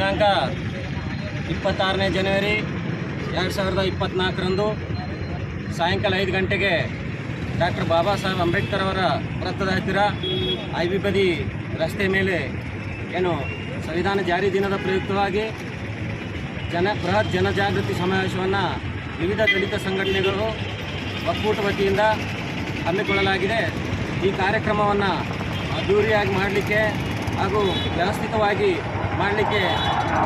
ದಿನಾಂಕ ಇಪ್ಪತ್ತಾರನೇ ಜನವರಿ ಎರಡು ಸಾವಿರದ ಇಪ್ಪತ್ತ್ನಾಲ್ಕರಂದು ಸಾಯಂಕಾಲ ಐದು ಗಂಟೆಗೆ ಡಾಕ್ಟರ್ ಬಾಬಾ ಸಾಹೇಬ್ ಅಂಬೇಡ್ಕರ್ ಅವರ ವೃತ್ತದ ಹತ್ತಿರ ಐ ಬದಿ ರಸ್ತೆ ಮೇಲೆ ಏನು ಸಂವಿಧಾನ ಜಾರಿ ದಿನದ ಪ್ರಯುಕ್ತವಾಗಿ ಜನ ಬೃಹತ್ ಜನಜಾಗೃತಿ ಸಮಾವೇಶವನ್ನು ವಿವಿಧ ದಲಿತ ಸಂಘಟನೆಗಳು ಒಕ್ಕೂಟ ವತಿಯಿಂದ ಹಮ್ಮಿಕೊಳ್ಳಲಾಗಿದೆ. ಈ ಕಾರ್ಯಕ್ರಮವನ್ನು ಅದ್ದೂರಿಯಾಗಿ ಮಾಡಲಿಕ್ಕೆ ಹಾಗೂ ವ್ಯವಸ್ಥಿತವಾಗಿ ಮಾಡಲಿಕ್ಕೆ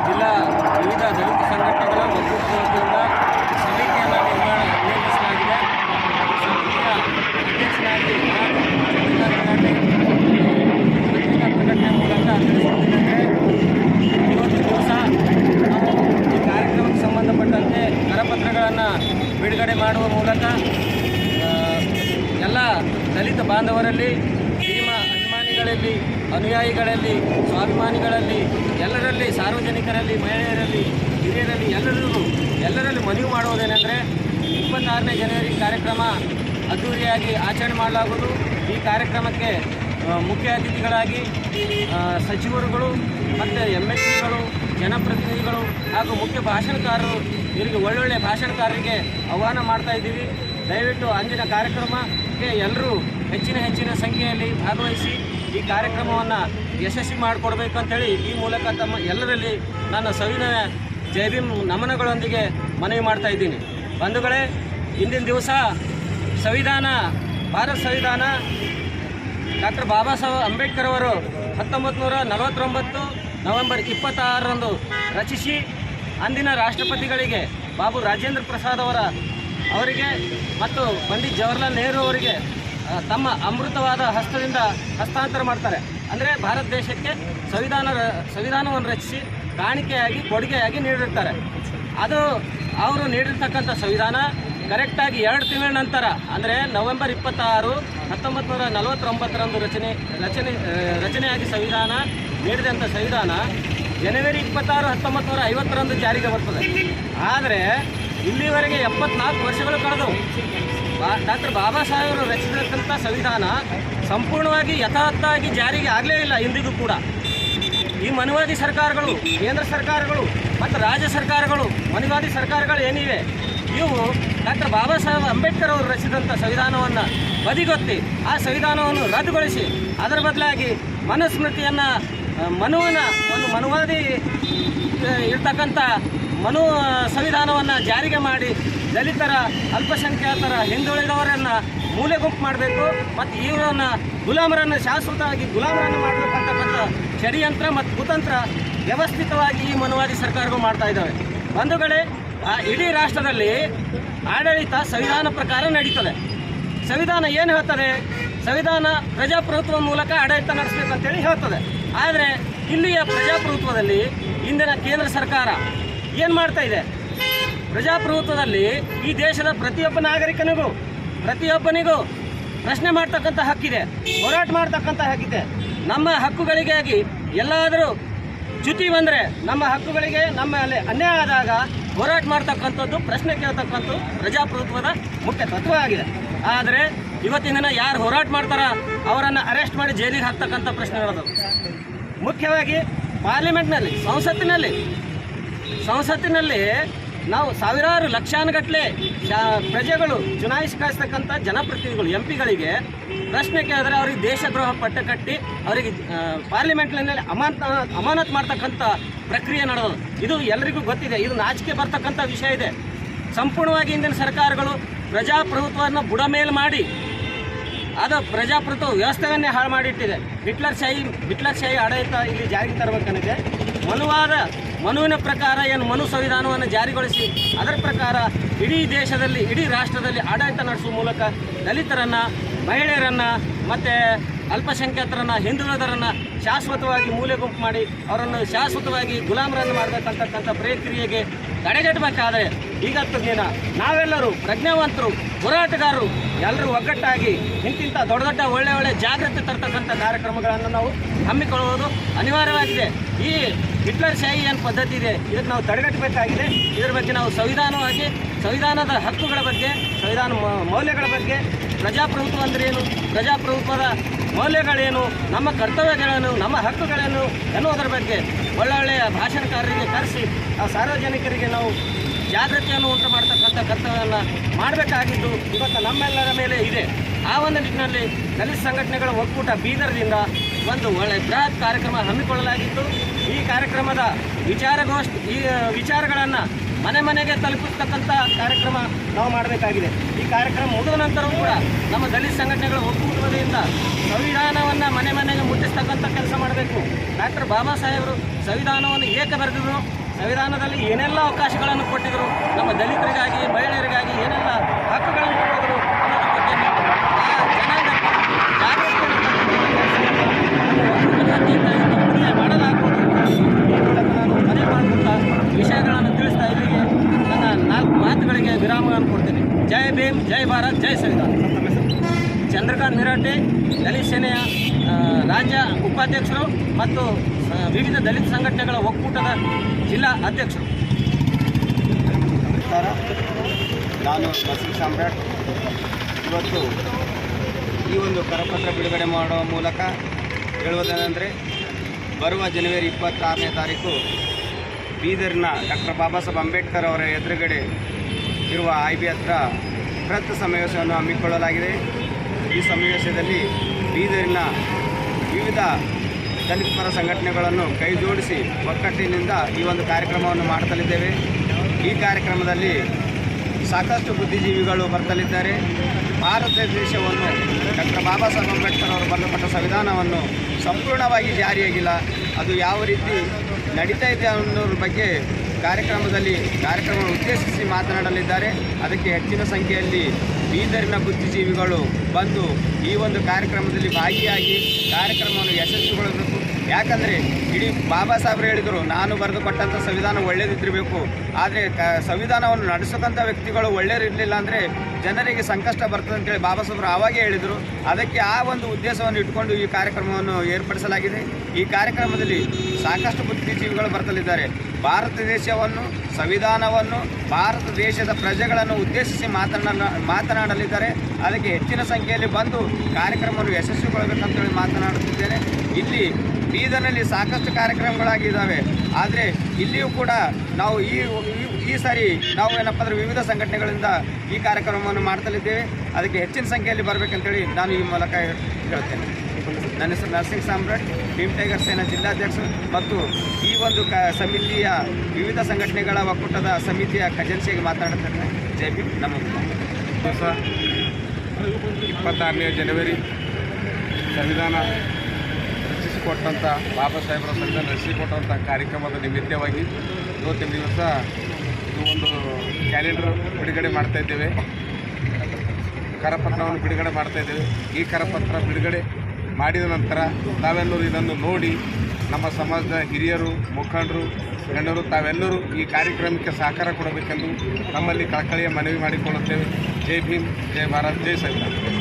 ಜಿಲ್ಲಾ ವಿವಿಧ ದಲಿತ ಸಂಘಟನೆಗಳ ಒಕ್ಕೂಟದಿಂದ ಸಮಿತಿಯನ್ನು ನಿರ್ಮಾಣ ನೇಮಿಸಲಾಗಿದೆ ಸಮಿತಿಯ ಅಧ್ಯಕ್ಷನಾಗಿ ಪತ್ರಿಕಾ ಮೂಲಕ ದಿವಸ ನಾವು ಈ ಕಾರ್ಯಕ್ರಮಕ್ಕೆ ಸಂಬಂಧಪಟ್ಟಂತೆ ಕರಪತ್ರಗಳನ್ನು ಬಿಡುಗಡೆ ಮಾಡುವ ಮೂಲಕ ಎಲ್ಲ ದಲಿತ ಬಾಂಧವರಲ್ಲಿ ಭೀಮ ಅಭಿಮಾನಿಗಳಲ್ಲಿ ಅನುಯಾಯಿಗಳಲ್ಲಿ, ಸ್ವಾಭಿಮಾನಿಗಳಲ್ಲಿ, ಎಲ್ಲರಲ್ಲಿ, ಸಾರ್ವಜನಿಕರಲ್ಲಿ, ಮಹಿಳೆಯರಲ್ಲಿ, ಹಿರಿಯರಲ್ಲಿ ಎಲ್ಲರಿಗೂ ಎಲ್ಲರಲ್ಲಿ ಮನವಿ ಮಾಡುವುದೇನೆಂದರೆ ಇಪ್ಪತ್ತಾರನೇ ಜನವರಿ ಕಾರ್ಯಕ್ರಮ ಅದ್ದೂರಿಯಾಗಿ ಆಚರಣೆ ಮಾಡಲಾಗುವುದು. ಈ ಕಾರ್ಯಕ್ರಮಕ್ಕೆ ಮುಖ್ಯ ಅತಿಥಿಗಳಾಗಿ ಸಚಿವರುಗಳು ಮತ್ತು ಎಂ ಎಲ್ ಸಿಗಳು ಜನಪ್ರತಿನಿಧಿಗಳು ಹಾಗೂ ಮುಖ್ಯ ಭಾಷಣಕಾರರು, ಇವರಿಗೆ ಒಳ್ಳೊಳ್ಳೆ ಭಾಷಣಕಾರರಿಗೆ ಆಹ್ವಾನ ಮಾಡ್ತಾ ಇದ್ದೀವಿ. ದಯವಿಟ್ಟು ಅಂದಿನ ಕಾರ್ಯಕ್ರಮಕ್ಕೆ ಎಲ್ಲರೂ ಹೆಚ್ಚಿನ ಹೆಚ್ಚಿನ ಸಂಖ್ಯೆಯಲ್ಲಿ ಭಾಗವಹಿಸಿ. ಈ ಕಾರ್ಯಕ್ರಮವನ್ನು ಯಶಸ್ವಿ ಮಾಡಿಕೊಡ್ಬೇಕು ಅಂತೇಳಿ ಈ ಮೂಲಕ ತಮ್ಮ ಎಲ್ಲರಲ್ಲಿ ನಾನು ಸವಿನಯ ಜೈಭೀಮ್ ನಮನಗಳೊಂದಿಗೆ ಮನವಿ ಮಾಡ್ತಾ ಇದ್ದೀನಿ. ಬಂಧುಗಳೇ, ಇಂದಿನ ದಿವಸ ಸಂವಿಧಾನ, ಭಾರತ ಸಂವಿಧಾನ, ಡಾಕ್ಟರ್ ಬಾಬಾ ಸಾಹೇಬ್ ಅಂಬೇಡ್ಕರ್ ಅವರು ಹತ್ತೊಂಬತ್ತು ನೂರ ನಲವತ್ತೊಂಬತ್ತು ನವೆಂಬರ್ ಇಪ್ಪತ್ತಾರರಂದು ರಚಿಸಿ, ಅಂದಿನ ರಾಷ್ಟ್ರಪತಿಗಳಿಗೆ ಬಾಬು ರಾಜೇಂದ್ರ ಪ್ರಸಾದ್ ಅವರ ಅವರಿಗೆ ಮತ್ತು ಪಂಡಿತ್ ಜವಾಹರ್ಲಾಲ್ ನೆಹರು ಅವರಿಗೆ ತಮ್ಮ ಅಮೃತವಾದ ಹಸ್ತದಿಂದ ಹಸ್ತಾಂತರ ಮಾಡ್ತಾರೆ. ಅಂದರೆ ಭಾರತ ದೇಶಕ್ಕೆ ಸಂವಿಧಾನ ಸಂವಿಧಾನವನ್ನು ರಚಿಸಿ ಕಾಣಿಕೆಯಾಗಿ, ಕೊಡುಗೆಯಾಗಿ ನೀಡಿರ್ತಾರೆ. ಅದು ಅವರು ನೀಡಿರ್ತಕ್ಕಂಥ ಸಂವಿಧಾನ ಕರೆಕ್ಟಾಗಿ ಎರಡು ತಿಂಗಳ ನಂತರ, ಅಂದರೆ ನವೆಂಬರ್ ಇಪ್ಪತ್ತಾರು ಹತ್ತೊಂಬತ್ತು ನೂರ ನಲವತ್ತೊಂಬತ್ತರಂದು ರಚನೆ ರಚನೆ ರಚನೆಯಾಗಿ ಸಂವಿಧಾನ ನೀಡಿದಂಥ ಸಂವಿಧಾನ ಜನವರಿ ಇಪ್ಪತ್ತಾರು ಹತ್ತೊಂಬತ್ತು ನೂರ ಐವತ್ತರಂದು ಜಾರಿಗೆ ಬರ್ತದೆ. ಆದರೆ ಇಲ್ಲಿವರೆಗೆ ಎಪ್ಪತ್ನಾಲ್ಕು ವರ್ಷಗಳು ಕಳೆದವು. ಡಾಕ್ಟರ್ ಬಾಬಾ ಸಾಹೇಬರು ರಚಿಸಿದಂಥ ಸಂವಿಧಾನ ಸಂಪೂರ್ಣವಾಗಿ ಯಥಾರ್ಥವಾಗಿ ಜಾರಿಗೆ ಆಗಲೇ ಇಲ್ಲ ಇಂದಿಗೂ ಕೂಡ. ಈ ಮನುವಾದಿ ಸರ್ಕಾರಗಳು, ಕೇಂದ್ರ ಸರ್ಕಾರಗಳು ಮತ್ತು ರಾಜ್ಯ ಸರ್ಕಾರಗಳು, ಮನುವಾದಿ ಸರ್ಕಾರಗಳು ಏನಿವೆ, ಇವು ಡಾಕ್ಟರ್ ಬಾಬಾ ಸಾಹೇಬ್ ಅಂಬೇಡ್ಕರ್ ಅವರು ರಚಿಸಿದಂಥ ಸಂವಿಧಾನವನ್ನು ಬದಿಗೊತ್ತಿ, ಆ ಸಂವಿಧಾನವನ್ನು ರದ್ದುಗೊಳಿಸಿ, ಅದರ ಬದಲಾಗಿ ಮನುಸ್ಮೃತಿಯನ್ನು ಮನುವನ್ನು ಒಂದು ಮನುವಾದಿ ಇರ್ತಕ್ಕಂಥ ಮನು ಸಂವಿಧಾನವನ್ನು ಜಾರಿಗೆ ಮಾಡಿ ದಲಿತರ, ಅಲ್ಪಸಂಖ್ಯಾತರ, ಹಿಂದುಳಿದವರನ್ನು ಮೂಲೆ ಗುಂಪು ಮಾಡಬೇಕು. ಮತ್ತು ಇವರನ್ನು ಗುಲಾಮರನ್ನು ಶಾಶ್ವತವಾಗಿ ಗುಲಾಮರನ್ನು ಮಾಡಬೇಕಂತಕ್ಕಂಥ ಷಡ್ಯಂತ್ರ ಮತ್ತು ಕುತಂತ್ರ ವ್ಯವಸ್ಥಿತವಾಗಿ ಈ ಮನುವಾದಿ ಸರ್ಕಾರಗಳು ಮಾಡ್ತಾ ಇದ್ದಾವೆ. ಬಂಧುಗಳೇ ಇಡೀ ರಾಷ್ಟ್ರದಲ್ಲಿ ಆಡಳಿತ ಸಂವಿಧಾನ ಪ್ರಕಾರ ನಡೀತದೆ. ಸಂವಿಧಾನ ಏನು ಹೇಳ್ತದೆ? ಸಂವಿಧಾನ ಪ್ರಜಾಪ್ರಭುತ್ವ ಮೂಲಕ ಆಡಳಿತ ನಡೆಸಬೇಕಂತೇಳಿ ಹೇಳ್ತದೆ. ಆದರೆ ಇಲ್ಲಿಯ ಪ್ರಜಾಪ್ರಭುತ್ವದಲ್ಲಿ ಇಂದಿನ ಕೇಂದ್ರ ಸರ್ಕಾರ ಏನು ಮಾಡ್ತಾ ಇದೆ? ಪ್ರಜಾಪ್ರಭುತ್ವದಲ್ಲಿ ಈ ದೇಶದ ಪ್ರತಿಯೊಬ್ಬ ನಾಗರಿಕನಿಗೂ, ಪ್ರತಿಯೊಬ್ಬನಿಗೂ ಪ್ರಶ್ನೆ ಮಾಡ್ತಕ್ಕಂಥ ಹಕ್ಕಿದೆ, ಹೋರಾಟ ಮಾಡ್ತಕ್ಕಂಥ ಹಕ್ಕಿದೆ. ನಮ್ಮ ಹಕ್ಕುಗಳಿಗಾಗಿ ಎಲ್ಲಾದರೂ ಚ್ಯುತಿ ಬಂದರೆ ನಮ್ಮ ಹಕ್ಕುಗಳಿಗೆ ನಮ್ಮ ಅನ್ಯಾಯ ಆದಾಗ ಹೋರಾಟ ಮಾಡ್ತಕ್ಕಂಥದ್ದು, ಪ್ರಶ್ನೆ ಕೇಳ್ತಕ್ಕಂಥದ್ದು ಪ್ರಜಾಪ್ರಭುತ್ವದ ಮುಖ್ಯ ತತ್ವ ಆಗಿದೆ ಆದರೆ ಇವತ್ತಿನ ದಿನ ಯಾರು ಹೋರಾಟ ಮಾಡ್ತಾರ ಅವರನ್ನು ಅರೆಸ್ಟ್ ಮಾಡಿ ಜೈಲಿಗೆ ಹಾಕ್ತಕ್ಕಂಥ ಪ್ರಶ್ನೆಗಳದು ಮುಖ್ಯವಾಗಿ ಪಾರ್ಲಿಮೆಂಟ್ನಲ್ಲಿ, ಸಂಸತ್ತಿನಲ್ಲಿ ಸಂಸತ್ತಿನಲ್ಲಿ ನಾವು ಸಾವಿರಾರು ಲಕ್ಷಾನುಗಟ್ಟಲೆ ಪ್ರಜೆಗಳು ಚುನಾಯಿಸಿ ಕಳಿಸ್ತಕ್ಕಂಥ ಜನಪ್ರತಿನಿಧಿಗಳು ಎಂ ಪಿಗಳಿಗೆ ಪ್ರಶ್ನೆ ಕೇಳಿದ್ರೆ ಅವರಿಗೆ ದೇಶದ್ರೋಹ ಪಟ್ಟ ಕಟ್ಟಿ ಅವರಿಗೆ ಪಾರ್ಲಿಮೆಂಟ್ನಲ್ಲಿ ಅಮಾನತ್ ಅಮಾನತ್ ಮಾಡ್ತಕ್ಕಂಥ ಪ್ರಕ್ರಿಯೆ ನಡೆದದು ಇದು ಎಲ್ಲರಿಗೂ ಗೊತ್ತಿದೆ. ಇದು ನಾಚಿಕೆ ಬರ್ತಕ್ಕಂಥ ವಿಷಯ ಇದೆ. ಸಂಪೂರ್ಣವಾಗಿ ಇಂದಿನ ಸರ್ಕಾರಗಳು ಪ್ರಜಾಪ್ರಭುತ್ವವನ್ನು ಬುಡಮೇಲು ಮಾಡಿ ಅದು ಪ್ರಜಾಪ್ರಭುತ್ವ ವ್ಯವಸ್ಥೆಯನ್ನೇ ಹಾಳು ಮಾಡಿಟ್ಟಿದೆ. ಹಿಟ್ಲರ್ ಶಾಹಿ ಹಿಟ್ಲರ್ ಶಾಹಿ ಆಡಳಿತ ಇಲ್ಲಿ ಜಾರಿಗೆ ತರಬೇಕಂದಿದೆ ಮನುವಾದ ಮನುವಿನ ಪ್ರಕಾರ ಏನು ಮನು ಸಂವಿಧಾನವನ್ನು ಜಾರಿಗೊಳಿಸಿ ಅದರ ಪ್ರಕಾರ ಇಡೀ ದೇಶದಲ್ಲಿ, ಇಡೀ ರಾಷ್ಟ್ರದಲ್ಲಿ ಆಡಳಿತ ನಡೆಸುವ ಮೂಲಕ ದಲಿತರನ್ನು, ಮಹಿಳೆಯರನ್ನು ಮತ್ತು ಅಲ್ಪಸಂಖ್ಯಾತರನ್ನು ಹಿಂದುಳಿದರನ್ನು ಶಾಶ್ವತವಾಗಿ ಮೂಲೆ ಗುಂಪು ಮಾಡಿ ಅವರನ್ನು ಶಾಶ್ವತವಾಗಿ ಗುಲಾಮರನ್ನು ಮಾಡಬೇಕಂತಕ್ಕಂಥ ಪ್ರಕ್ರಿಯೆಗೆ ತಡೆಗಟ್ಟಬೇಕಾದರೆ ಈಗತ್ತು ದಿನ ನಾವೆಲ್ಲರೂ ಪ್ರಜ್ಞಾವಂತರು, ಹೋರಾಟಗಾರರು, ಎಲ್ಲರೂ ಒಗ್ಗಟ್ಟಾಗಿ ಇಂತಿಂಥ ದೊಡ್ಡ ದೊಡ್ಡ ಒಳ್ಳೆ ಒಳ್ಳೆ ಜಾಗೃತಿ ತರ್ತಕ್ಕಂಥ ಕಾರ್ಯಕ್ರಮಗಳನ್ನು ನಾವು ಹಮ್ಮಿಕೊಳ್ಳುವುದು ಅನಿವಾರ್ಯವಾಗಿದೆ. ಈ ಹಿಟ್ಲರ್ ಶಾಹಿ ಏನು ಪದ್ಧತಿ ಇದೆ ಇದನ್ನು ನಾವು ತಡೆಗಟ್ಟಬೇಕಾಗಿದೆ. ಇದರ ಬಗ್ಗೆ ನಾವು ಸಂವಿಧಾನವಾಗಿ ಸಂವಿಧಾನದ ಹಕ್ಕುಗಳ ಬಗ್ಗೆ, ಸಂವಿಧಾನ ಮೌಲ್ಯಗಳ ಬಗ್ಗೆ ಪ್ರಜಾಪ್ರಭುತ್ವ ಅಂದ್ರೆ ಏನು? ಪ್ರಜಾಪ್ರಭುತ್ವದ ಮೌಲ್ಯಗಳೇನು? ನಮ್ಮ ಕರ್ತವ್ಯಗಳೇನು ನಮ್ಮ ಹಕ್ಕುಗಳೇನು ಎನ್ನುವುದರ ಬಗ್ಗೆ ಒಳ್ಳೊಳ್ಳೆಯ ಭಾಷಣಕಾರರಿಗೆ ಕರೆಸಿ, ಆ ಸಾರ್ವಜನಿಕರಿಗೆ ನಾವು ಜಾಗೃತಿಯನ್ನು ಉಂಟು ಮಾಡತಕ್ಕಂಥ ಕರ್ತವ್ಯವನ್ನು ಮಾಡಬೇಕಾಗಿದ್ದು ಇವತ್ತು ನಮ್ಮೆಲ್ಲರ ಮೇಲೆ ಇದೆ. ಆ ಒಂದು ನಿಟ್ಟಿನಲ್ಲಿ ದಲಿತ ಸಂಘಟನೆಗಳ ಒಕ್ಕೂಟ ಬೀದರ್ದಿಂದ ಒಂದು ಒಳ್ಳೆಯ ಬೃಹತ್ ಕಾರ್ಯಕ್ರಮ ಹಮ್ಮಿಕೊಳ್ಳಲಾಗಿತ್ತು. ಈ ಕಾರ್ಯಕ್ರಮದ ವಿಚಾರಗೋಷ್ಠಿ ಈ ವಿಚಾರಗಳನ್ನು ಮನೆ ಮನೆಗೆ ತಲುಪಿಸ್ತಕ್ಕಂಥ ಕಾರ್ಯಕ್ರಮ ನಾವು ಮಾಡಬೇಕಾಗಿದೆ. ಈ ಕಾರ್ಯಕ್ರಮ ಮುಗಿದ ನಂತರವೂ ಕೂಡ ನಮ್ಮ ದಲಿತ ಸಂಘಟನೆಗಳ ಒಕ್ಕೂಟದಿಂದ ಸಂವಿಧಾನವನ್ನು ಮನೆ ಮನೆಗೆ ಮುಟ್ಟಿಸ್ತಕ್ಕಂಥ ಕೆಲಸ ಮಾಡಬೇಕು. ಡಾಕ್ಟರ್ ಬಾಬಾ ಸಾಹೇಬರು ಸಂವಿಧಾನವನ್ನು ಏಕೆ ಬರೆದಿದ್ರು? ಸಂವಿಧಾನದಲ್ಲಿ ಏನೆಲ್ಲ ಅವಕಾಶಗಳನ್ನು ಕೊಟ್ಟಿದ್ದರು ನಮ್ಮ ದಲಿತರಿಗಾಗಿ, ಮಹಿಳೆಯರಿಗಾಗಿ ಏನೆಲ್ಲ ಹಕ್ಕುಗಳನ್ನು ಕೊಟ್ಟಿದ್ರು ಅನ್ನೋದ್ರ ಬಗ್ಗೆ ಆ ಜನಾಂಗಕ್ಕೆ ಜಾಗೃತಿಯನ್ನು ತರ್ತಕ್ಕಂಥ ಕೆಲಸವನ್ನು ನಮ್ಮ ಒಕ್ಕೂಟದ ವತಿಯಿಂದ ಇಂದು ಮುಂದೆ ಮಾಡಲಾಗುವುದು ಈ ಮೂಲಕ ನಾನು ಮನೆ ಮಾಡುವಂಥ ವಿಷಯಗಳನ್ನು ತಿಳಿಸ್ತಾ ಇಲ್ಲಿಗೆ ನನ್ನ ನಾಲ್ಕು ಮಾತುಗಳಿಗೆ ವಿರಾಮವನ್ನು ಕೊಡ್ತೇನೆ ಜೈ ಭೀಮ್ ಜೈ ಭಾರತ್, ಜೈ ಸಂವಿಧಾನ ಚಂದ್ರಕಾಂತ್ ನಿರಾಟೆ ದಲಿತ ಸೇನೆಯ ರಾಜ್ಯ ಉಪಾಧ್ಯಕ್ಷರು ಮತ್ತು ವಿವಿಧ ದಲಿತ ಸಂಘಟನೆಗಳ ಒಕ್ಕೂಟದ ಜಿಲ್ಲಾ ಅಧ್ಯಕ್ಷರು. ನಾನು ಬಸವ ಸಾಮ್ರಾಟ್. ಇವತ್ತು ಈ ಒಂದು ಕರಪತ್ರ ಬಿಡುಗಡೆ ಮಾಡುವ ಮೂಲಕ ಹೇಳುವುದೇನೆಂದರೆ, ಬರುವ ಜನವರಿ ಇಪ್ಪತ್ತಾರನೇ ತಾರೀಕು ಬೀದರ್ನ ಡಾಕ್ಟರ್ ಬಾಬಾ ಸಾಹೇಬ್ ಅಂಬೇಡ್ಕರ್ ಅವರ ಎದುರುಗಡೆ ಇರುವ ಐ ಹತ್ರ ಬೃಹತ್ ಸಮಾವೇಶವನ್ನು ಹಮ್ಮಿಕೊಳ್ಳಲಾಗಿದೆ. ಈ ಸಮಾವೇಶದಲ್ಲಿ ಬೀದರಿನ ವಿವಿಧ ದಲಿತ ಪರ ಸಂಘಟನೆಗಳನ್ನು ಕೈಜೋಡಿಸಿ ಒಕ್ಕಟ್ಟಿನಿಂದ ಈ ಒಂದು ಕಾರ್ಯಕ್ರಮವನ್ನು ಮಾಡುತ್ತಲಿದ್ದೇವೆ ಈ ಕಾರ್ಯಕ್ರಮದಲ್ಲಿ ಸಾಕಷ್ಟು ಬುದ್ಧಿಜೀವಿಗಳು ಬರ್ತಲಿದ್ದಾರೆ. ಭಾರತ ದೇಶವನ್ನು ಡಾಕ್ಟರ್ ಬಾಬಾ ಸಾಹೇಬ್ ಅಂಬೇಡ್ಕರ್ ಅವರು ಬರೆದುಕೊಟ್ಟ ಸಂವಿಧಾನವನ್ನು ಸಂಪೂರ್ಣವಾಗಿ ಜಾರಿಯಾಗಿಲ್ಲ. ಅದು ಯಾವ ರೀತಿ ನಡೀತಾ ಇದೆ ಅನ್ನೋದ್ರ ಬಗ್ಗೆ ಕಾರ್ಯಕ್ರಮದಲ್ಲಿ ಕಾರ್ಯಕ್ರಮ ಉದ್ದೇಶಿಸಿ ಮಾತನಾಡಲಿದ್ದಾರೆ. ಅದಕ್ಕೆ ಹೆಚ್ಚಿನ ಸಂಖ್ಯೆಯಲ್ಲಿ ಬೀದರಿನ ಬುದ್ಧಿಜೀವಿಗಳು ಬಂದು ಈ ಒಂದು ಕಾರ್ಯಕ್ರಮದಲ್ಲಿ ಭಾಗಿಯಾಗಿ ಕಾರ್ಯಕ್ರಮವನ್ನು ಯಶಸ್ವಿಗೊಳಿಸಬೇಕು. ಯಾಕಂದರೆ ಇಡೀ ಬಾಬಾ ಸಾಹೇಬ್ರು ಹೇಳಿದರು, ನಾನು ಬರೆದುಕೊಟ್ಟಂಥ ಸಂವಿಧಾನ ಒಳ್ಳೇದಿದ್ದಿರಬೇಕು. ಆದರೆ ಕ, ಸಂವಿಧಾನವನ್ನು ನಡೆಸೋಕ್ಕಂಥ ವ್ಯಕ್ತಿಗಳು ಒಳ್ಳೆಯರಿರಲಿಲ್ಲ ಅಂದರೆ ಜನರಿಗೆ ಸಂಕಷ್ಟ ಬರ್ತದೆ ಅಂತೇಳಿ ಬಾಬಾ ಸಾಹೇಬ್ರು ಆವಾಗೇ ಹೇಳಿದರು. ಅದಕ್ಕೆ ಆ ಒಂದು ಉದ್ದೇಶವನ್ನು ಇಟ್ಕೊಂಡು ಈ ಕಾರ್ಯಕ್ರಮವನ್ನು ಏರ್ಪಡಿಸಲಾಗಿದೆ. ಈ ಕಾರ್ಯಕ್ರಮದಲ್ಲಿ ಸಾಕಷ್ಟು ಬುದ್ಧಿಜೀವಿಗಳು ಬರ್ತಲಿದ್ದಾರೆ. ಭಾರತ ದೇಶವನ್ನು, ಸಂವಿಧಾನವನ್ನು, ಭಾರತ ದೇಶದ ಪ್ರಜೆಗಳನ್ನು ಉದ್ದೇಶಿಸಿ ಮಾತನಾಡ, ಮಾತನಾಡಲಿದ್ದಾರೆ. ಅದಕ್ಕೆ ಹೆಚ್ಚಿನ ಸಂಖ್ಯೆಯಲ್ಲಿ ಬಂದು ಕಾರ್ಯಕ್ರಮವನ್ನು ಯಶಸ್ವಿಗೊಳ್ಳಬೇಕಂತೇಳಿ ಮಾತನಾಡುತ್ತಿದ್ದೇನೆ. ಇಲ್ಲಿ ಬೀದರ್ನಲ್ಲಿ ಸಾಕಷ್ಟು ಕಾರ್ಯಕ್ರಮಗಳಾಗಿದ್ದಾವೆ. ಆದರೆ ಇಲ್ಲಿಯೂ ಕೂಡ ನಾವು ಈ, ಈ- ಸಾರಿ ನಾವು ಏನಪ್ಪ ಅಂದರೆ ವಿವಿಧ ಸಂಘಟನೆಗಳಿಂದ ಈ ಕಾರ್ಯಕ್ರಮವನ್ನು ಮಾಡ್ತಲಿದ್ದೇವೆ. ಅದಕ್ಕೆ ಹೆಚ್ಚಿನ ಸಂಖ್ಯೆಯಲ್ಲಿ ಬರಬೇಕಂತೇಳಿ ನಾನು ಈ ಮೂಲಕ ಹೇಳ್ತೇನೆ. ನನ್ನ ಹೆಸರು ನರಸಿಂಗ್ ಸಾಮ್ರಾಟ್, ಭೀಮ್ ಟೈಗರ್ ಸೇನಾ ಜಿಲ್ಲಾಧ್ಯಕ್ಷರು ಮತ್ತು ಈ ಒಂದು ಕ ಸಮಿತಿಯ ವಿವಿಧ ಸಂಘಟನೆಗಳ ಒಕ್ಕೂಟದ ಸಮಿತಿಯ ಖಜಾನ್ಸಿಯಾಗಿ ಮಾತನಾಡುತ್ತೇನೆ. ಜೈ ಭೀಮ್ ನಮಸ್ಕಾರ ಹೊಸ ಇಪ್ಪತ್ತಾರನೇ ಜನವರಿ ಸಂವಿಧಾನ ರಚಿಸಿಕೊಟ್ಟಂಥ ಬಾಬಾ ಸಾಹೇಬರ ಸಂವಿಧಾನ ರಚಿಸಿಕೊಟ್ಟಂಥ ಕಾರ್ಯಕ್ರಮದ ನಿಮಿತ್ತವಾಗಿ ಇವತ್ತಿನ ದಿವಸ ಇದು ಒಂದು ಕ್ಯಾಲೆಂಡರ್ ಬಿಡುಗಡೆ ಮಾಡ್ತಾ ಇದ್ದೇವೆ. ಕರಪತ್ರವನ್ನು ಬಿಡುಗಡೆ ಮಾಡ್ತಾ ಇದ್ದೇವೆ. ಈ ಕರಪತ್ರ ಬಿಡುಗಡೆ ಮಾಡಿದ ನಂತರ ತಾವೆಲ್ಲರೂ ಇದನ್ನು ನೋಡಿ ನಮ್ಮ ಸಮಾಜದ ಹಿರಿಯರು, ಮುಖಂಡರು, ಗಣ್ಯರು, ತಾವೆಲ್ಲರೂ ಈ ಕಾರ್ಯಕ್ರಮಕ್ಕೆ ಸಹಕಾರ ಕೊಡಬೇಕೆಂದು ನಮ್ಮಲ್ಲಿ ಕಳಕಳಿಯ ಮನವಿ ಮಾಡಿಕೊಳ್ಳುತ್ತೇವೆ. ಜೈ ಭೀಮ್, ಜೈ ಭಾರತ್, ಜೈ ಸಂವಿಧಾನ